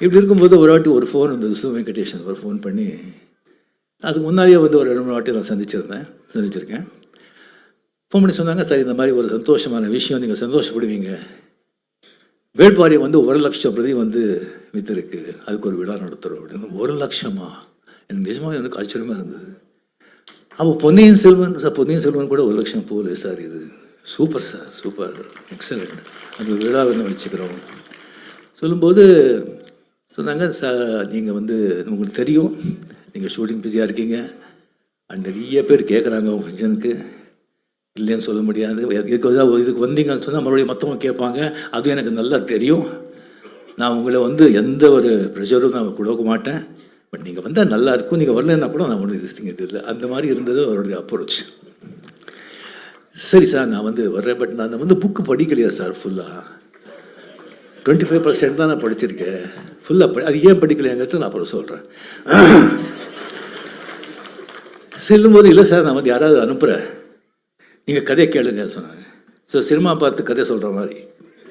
இப்படி இருக்கும்போது ஒரு வாட்டி ஒரு ஃபோன் வந்து சு வெங்கடேஷன். ஒரு ஃபோன் பண்ணி அதுக்கு முன்னாடியே வந்து ஒரு ரெண்டு மூணு வாட்டி நான் சந்திச்சிருந்தேன் சந்திச்சிருக்கேன். ஃபோன் பண்ணி சொன்னாங்க சார் இந்த மாதிரி ஒரு சந்தோஷமான விஷயம் நீங்கள் சந்தோஷப்படுவீங்க. வேட்பாரி வந்து ஒரு லட்சம் பிரதி வந்து வித்திருக்கு. அதுக்கு ஒரு விழா நடத்துகிறோம் அப்படின்னு. ஒரு லட்சமா? எனக்கு நிஜமாக எனக்கு ஆச்சரியமாக இருந்தது. அப்போ பொன்னியின் செல்வன் சார் பொன்னியின் செல்வன் கூட ஒரு லட்சம் போகல சார் இது. Super sir super. எக்ஸலண்ட் அந்த விழாவை வச்சுக்கிறோம். சொல்லும்போது சொன்னாங்க சார் நீங்கள் வந்து உங்களுக்கு தெரியும். நீங்கள் ஷூட்டிங் பிஸியாக இருக்கீங்க. அண்ட் நிறைய பேர் கேட்குறாங்க உங்கள் ஃபங்க்ஷனுக்கு இல்லைன்னு சொல்ல முடியாது. இதுக்கு இதுக்கு வந்தீங்கன்னு சொன்னால் மறுபடியும் மற்றவங்க கேட்பாங்க. அதுவும் எனக்கு நல்லா தெரியும். நான் உங்களை வந்து எந்த ஒரு ப்ரெஷரும் நான் கொடுக்க மாட்டேன். பட் நீங்கள் வந்தால் நல்லா இருக்கும். நீங்கள் வரலன்னா கூட நான் ஒன்றும் இது இது இல்லை. அந்த மாதிரி இருந்தது அவருடைய அப்ரோச் சரி சார் நான் வந்து வர்றேன். பட் நான் வந்து புக்கு படிக்கலையா சார் ஃபுல்லாக டுவெண்ட்டி ஃபைவ் பர்சன்ட் தான் நான் படிச்சிருக்கேன். ஃபுல்லாக படி அது ஏன் படிக்கலையாங்கிறது நான் அப்புறம் சொல்கிறேன் செல்லும்போது இல்லை சார் நான் வந்து யாராவது அனுப்புகிறேன் நீங்கள் கதையை கேளுங்க சொன்னாங்க. ஸோ சினிமா பார்த்து கதை சொல்கிற மாதிரி.